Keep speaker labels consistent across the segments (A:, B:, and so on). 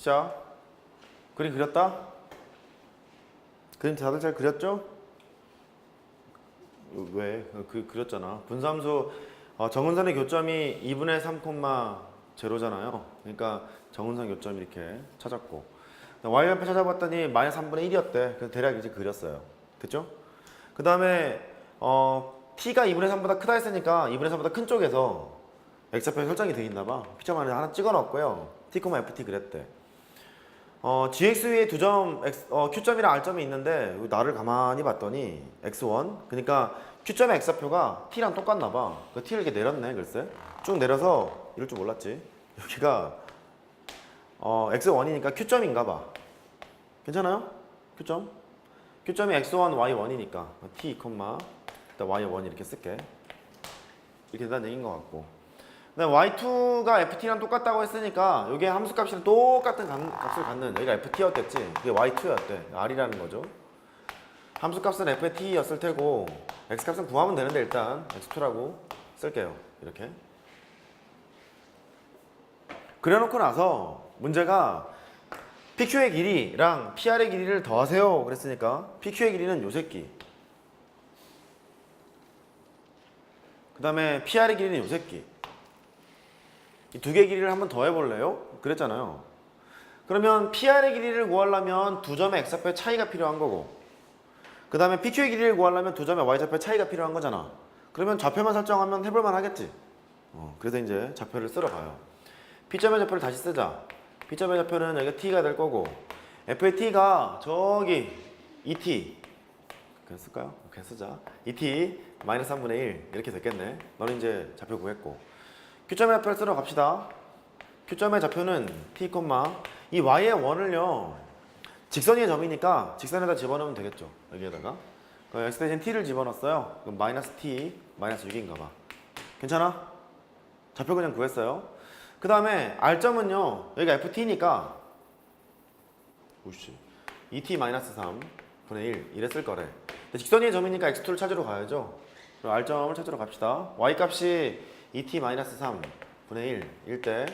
A: 시작. 그림 그렸다? 그림 다들 잘 그렸죠? 왜? 그 그렸잖아. 분삼수 어, 정은선의 교점이 2분의 3,0잖아요. 그러니까 정은선 교점 이렇게 찾았고 y좌표 찾아봤더니 마이너스 3분의 1이었대. 그래서 대략 이제 그렸어요. 됐죠? 그 다음에 어, t가 2분의 3보다 크다 했으니까 2분의 3보다 큰 쪽에서 x좌표 설정이 돼 있나 봐. 안에 하나 찍어 넣었고요. t, ft 그랬대. 어, gx 위에 두 점, x, 어, q점이랑 r점이 있는데 나를 가만히 봤더니 x1 그러니까 q점의 x좌표가 t랑 똑같나 봐. 그 t를 이렇게 내렸네 글쎄. 쭉 내려서 이럴 줄 몰랐지. 여기가 어, x1이니까 q점인가 봐. 괜찮아요? q점? q점이 x1, y1이니까 t, 일단 y1 이렇게 쓸게. 이렇게 된다는 얘기인 것 같고. 그다음 y2가 ft랑 똑같다고 했으니까 이게 함수값이랑 똑같은 감- 값을 갖는 여기가 ft였겠지. 그게 y2였대. r이라는 거죠. 함수값은 ft였을 테고 x값은 구하면 되는데 일단 x2라고 쓸게요. 이렇게. 그래놓고 나서 문제가 PQ의 길이랑 PR의 길이를 더하세요. 그랬으니까 PQ의 길이는 요 새끼. 그 다음에 PR의 길이는 요 새끼. 이두개 길이를 한번 더 해볼래요? 그랬잖아요. 그러면 PR의 길이를 구하려면 두 점의 x좌표의 차이가 필요한 거고 그 다음에 PQ의 길이를 구하려면 두 점의 y좌표의 차이가 필요한 거잖아. 그러면 좌표만 설정하면 해볼만 하겠지. 어, 그래서 이제 좌표를 쓸어 가요. P점의 좌표를 다시 쓰자. P점의 좌표는 여기가 T가 될 거고 F의 T가 저기 ET 그냥 쓸까요? 그냥 쓰자. ET 마이너스 3분의 1 이렇게 됐겠네. 너는 이제 좌표 구했고 Q점의 좌표를 쓰러 갑시다. Q점의 좌표는 T, 이 Y의 원을요 직선 위의 점이니까 직선에다 집어넣으면 되겠죠. 여기에다가 그 X 대신 T를 집어넣었어요. 그럼 마이너스 T 마이너스 6인가 봐. 괜찮아? 좌표 그냥 구했어요. 그 다음에 R점은요 여기가 FT니까 오씨 2T 마이너스 3 분의 1 이랬을 거래. 근데 직선 위의 점이니까 X2를 찾으러 가야죠. 그럼 R점을 찾으러 갑시다. Y 값이 2T 마이너스 3 분의 1일 때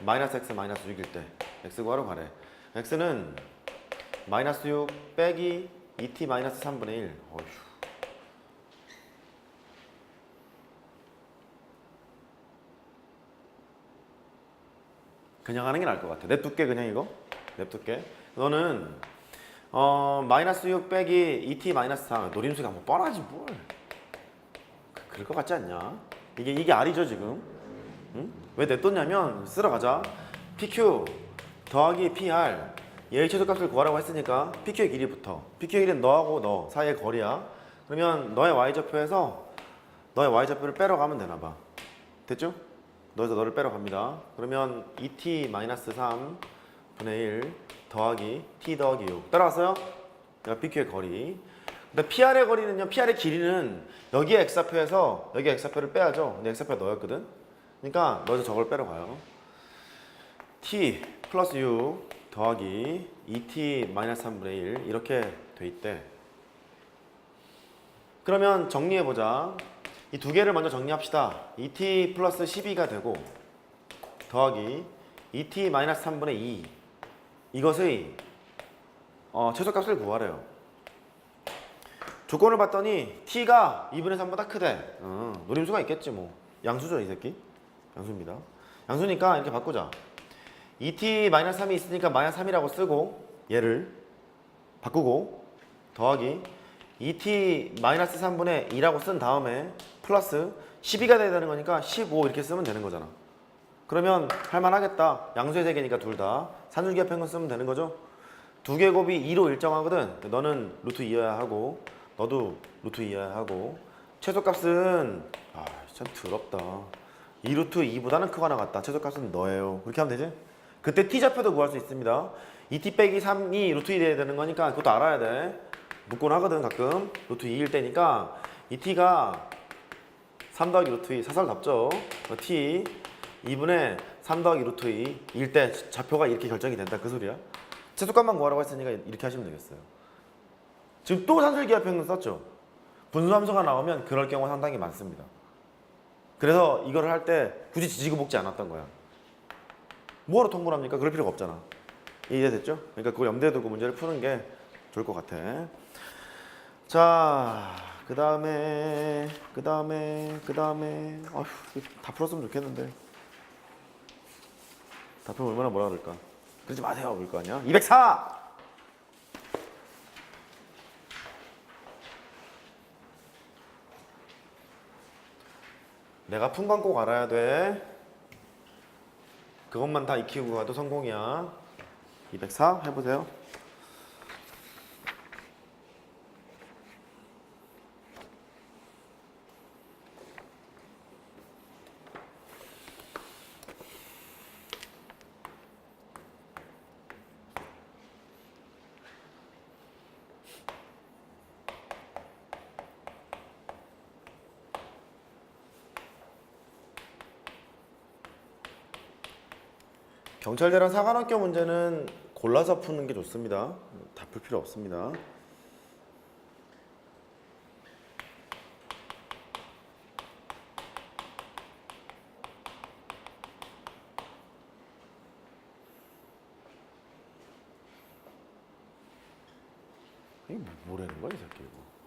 A: 마이너스 X 마이너스 6일 때 X 구하러 가래. X는 마이너스 6 빼기 2T 마이너스 3분의 1 어휴 그냥 하는 게 나을 것 같아. 냅둘게 그냥 이거. 냅둘게. 너는 어 마이너스 6 빼기 2t 마이너스 3 노림수가 뭐 뻔하지 뭘. 그- 그럴 것 같지 않냐? 이게 이게 R이죠 지금. 응? 왜 냅뒀냐면 쓸어 가자. PQ 더하기 PR 얘의 최소값을 구하라고 했으니까 PQ의 길이부터. PQ의 길이는 너하고 너 사이의 거리야. 그러면 너의 y좌표에서 너의 y좌표를 빼러 가면 되나 봐. 됐죠? 너에서 너를 빼러 갑니다. 그러면 2t-3 분의 1 더하기 t 더하기 6 따라왔어요? 그러니까 PQ의 거리. 근데 PR의 거리는요. PR의 길이는 여기에 x좌표에서 여기 x좌표를 빼야죠. 근데 x좌표 너였거든. 그러니까 너에서 저걸 빼러 가요. t 플러스 6 더하기 2t-3분의 1 이렇게 돼 있대. 그러면 정리해 보자. 이 두 개를 먼저 정리합시다. 2t 플러스 12가 되고 더하기 2t 마이너스 3분의 2 이것의 어, 최소값을 구하래요. 조건을 봤더니 t가 2분의 3보다 크대. 어, 노림수가 있겠지 뭐. 양수죠 이 새끼. 양수입니다. 양수니까 이렇게 바꾸자. 2t 마이너스 3이 있으니까 마이너스 3이라고 쓰고 얘를 바꾸고 더하기 2t 마이너스 3분의 2라고 쓴 다음에 플러스 12가 돼야 되는 거니까 15 이렇게 쓰면 되는 거잖아. 그러면 할만하겠다. 양수의 세개니까 둘 다. 산술기합 평균 쓰면 되는 거죠. 두 개 곱이 2로 일정하거든. 너는 루트 2여야 하고 너도 루트 2여야 하고 최소값은 아, 참 더럽다. 2 루트 2보다는 크거나 같다. 최소값은 너예요. 그렇게 하면 되지? 그때 t좌표도 구할 수 있습니다. 2t 빼기 3이 루트 2 돼야 되는 거니까 그것도 알아야 돼. 묻곤 하거든 가끔. 루트 2일 때니까 2t가 3 더하기 루트 2 사설답죠. 어, t 2분의 3 더하기 루트 2일 때 좌표가 이렇게 결정이 된다 그 소리야. 최소값만 구하라고 했으니까 이렇게 하시면 되겠어요. 지금 또 산술기하 평균 썼죠. 분수함수가 나오면 그럴 경우 상당히 많습니다. 그래서 이거를 할 때 굳이 지지고 볶지 않았던 거야. 뭐하러 통보를 합니까? 그럴 필요가 없잖아. 이해됐죠? 그러니까 그걸 염두에 두고 문제를 푸는 게 좋을 것 같아. 자, 그 다음에, 그 다음에, 그 다음에, 아휴, 다 풀었으면 좋겠는데. 다 풀면 얼마나 뭐라 그럴까? 그러지 마세요, 그럴 거 아니야? 204! 내가 푼건꼭 알아야 돼. 그것만 다 익히고 가도 성공이야. 204 해보세요. 경찰대랑 사관학교 문제는 골라서 푸는 게 좋습니다. 다 풀 필요 없습니다. 이게 뭐라는 거야 이 새끼 이거.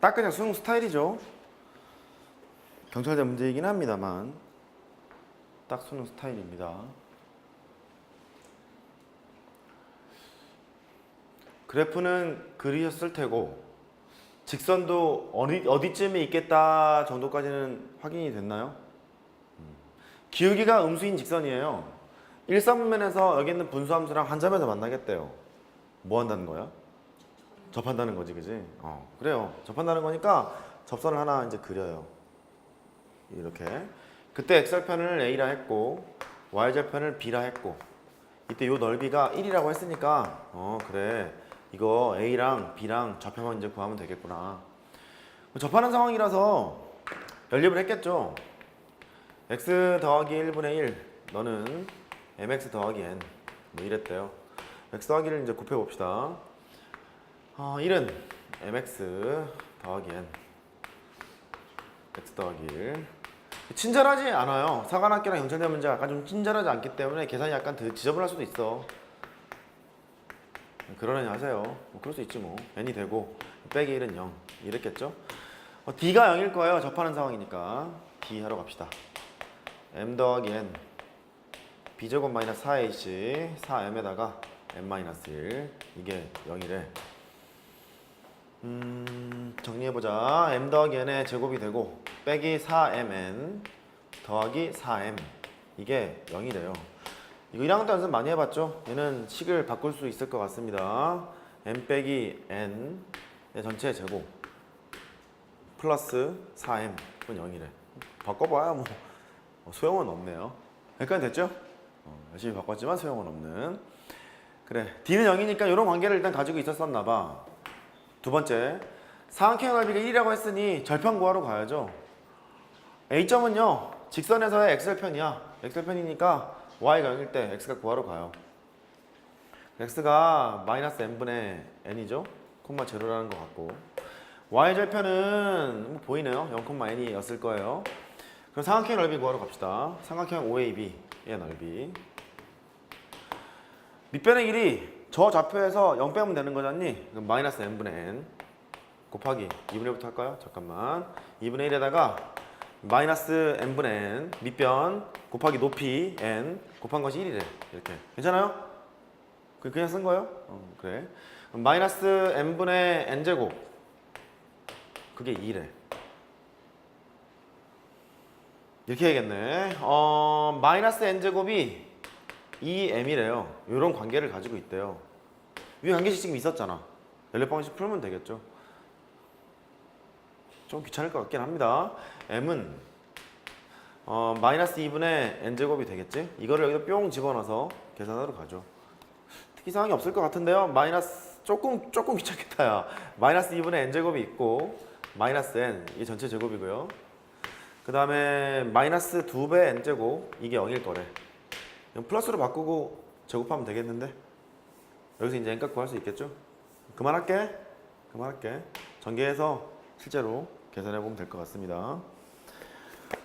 A: 딱 그냥 수능 스타일이죠. 경찰대 문제이긴 합니다만 딱 수능 스타일입니다. 그래프는 그리셨을 테고 직선도 어디, 어디쯤에 있겠다 정도까지는 확인이 됐나요? 음. 기울기가 음수인 직선이에요. 일사분면에서 여기 있는 분수함수랑 한 점에서 만나겠대요. 뭐 한다는 거야? 접한다는 거지, 그지? 어, 그래요. 접한다는 거니까 접선을 하나 이제 그려요. 이렇게. 그때 x절편을 a라 했고, y절편을 b라 했고, 이때 요 넓이가 1이라고 했으니까, 어, 그래. 이거 a랑 b랑 접하면 이제 구하면 되겠구나. 접하는 상황이라서 연립을 했겠죠. x 더하기 1분의 1, 너는 mx 더하기 n. 뭐 이랬대요. x 더하기를 이제 곱해봅시다. 어, 1은 mx 더하기 n x 더하기 1 친절하지 않아요. 사관학교랑 경찰대 문제가 약간 좀 친절하지 않기 때문에 계산이 약간 더 지저분할 수도 있어. 그러려니 하세요. 뭐 그럴 수 있지 뭐. N이 되고 빼기 1은 0 이랬겠죠? 어, d가 0일 거예요. 접하는 상황이니까. D 하러 갑시다. M 더하기 n. B제곱 마이너스 4ac 4m에다가 n 마이너스 1 이게 0이래 음, 정리해보자. m 더하기 n의 제곱이 되고 빼기 4mn 더하기 4m 이게 0이래요. 이거 1학년 때 연습 많이 해봤죠? 얘는 식을 바꿀 수 있을 것 같습니다. m 빼기 n 의 전체 제곱 플러스 4m 그건 0이래. 바꿔봐야 뭐 소용은 없네요. 여기까지 됐죠? 어, 열심히 바꿨지만 소용은 없는. 그래. d는 0이니까 이런 관계를 일단 가지고 있었었나 봐. 두 번째, 사각형 넓이가 1이라고 했으니 절편 구하러 가야죠. A점은요, 직선에서의 x절편이야. x절편이니까 y가 0일 때 x가 구하러 가요. x가 마이너스 n분의 n이죠. 콤마 제로라는 것 같고 y절편은 뭐 보이네요. 0,n이었을 거예요. 그럼 삼각형 넓이 구하러 갑시다. 삼각형 OAB의 넓이. 밑변의 길이 저 좌표에서 0 빼면 되는 거잖니? 그럼 마이너스 n분의 n 곱하기 2분의 1부터 할까요? 잠깐만 2분의 1에다가 마이너스 n분의 n 밑변 곱하기 높이 n 곱한 것이 1이래 이렇게 괜찮아요? 그- 그냥 쓴 거예요? 어, 그래 마이너스 n분의 n제곱 그게 2래 이렇게 해야겠네. 어, 마이너스 n제곱이 2m이래요. 이런 관계를 가지고 있대요. 위 관계식 지금 있었잖아. 연립 방식 풀면 되겠죠. 좀 귀찮을 것 같긴 합니다. m은 어, 마이너스 2분의 n제곱이 되겠지? 이거를 여기다 뿅 집어넣어서 계산하러 가죠. 특히 상황이 없을 것 같은데요. 마이너스 조금 조금 귀찮겠다 야. 마이너스 2분의 n제곱이 있고 마이너스 n 이게 전체 제곱이고요. 그 다음에 마이너스 2배 n제곱 이게 0일 거래. 이건 플러스로 바꾸고 제곱하면 되겠는데 여기서 이제 n값 구할 수 있겠죠? 그만할게. 그만할게. 전개해서 실제로 계산해 보면 될 것 같습니다.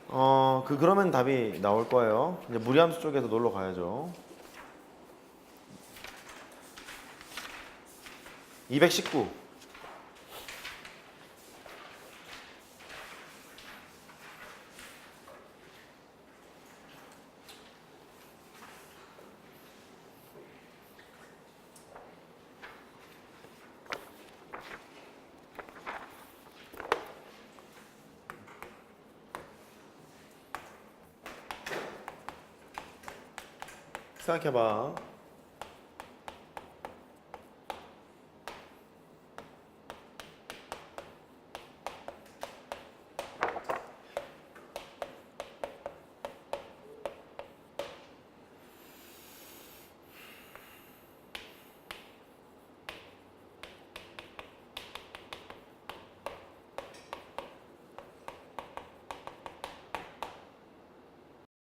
A: 어, 그 그러면 답이 나올 거예요. 이제 무리함수 쪽에서 놀러 가야죠. 219. 생각해봐.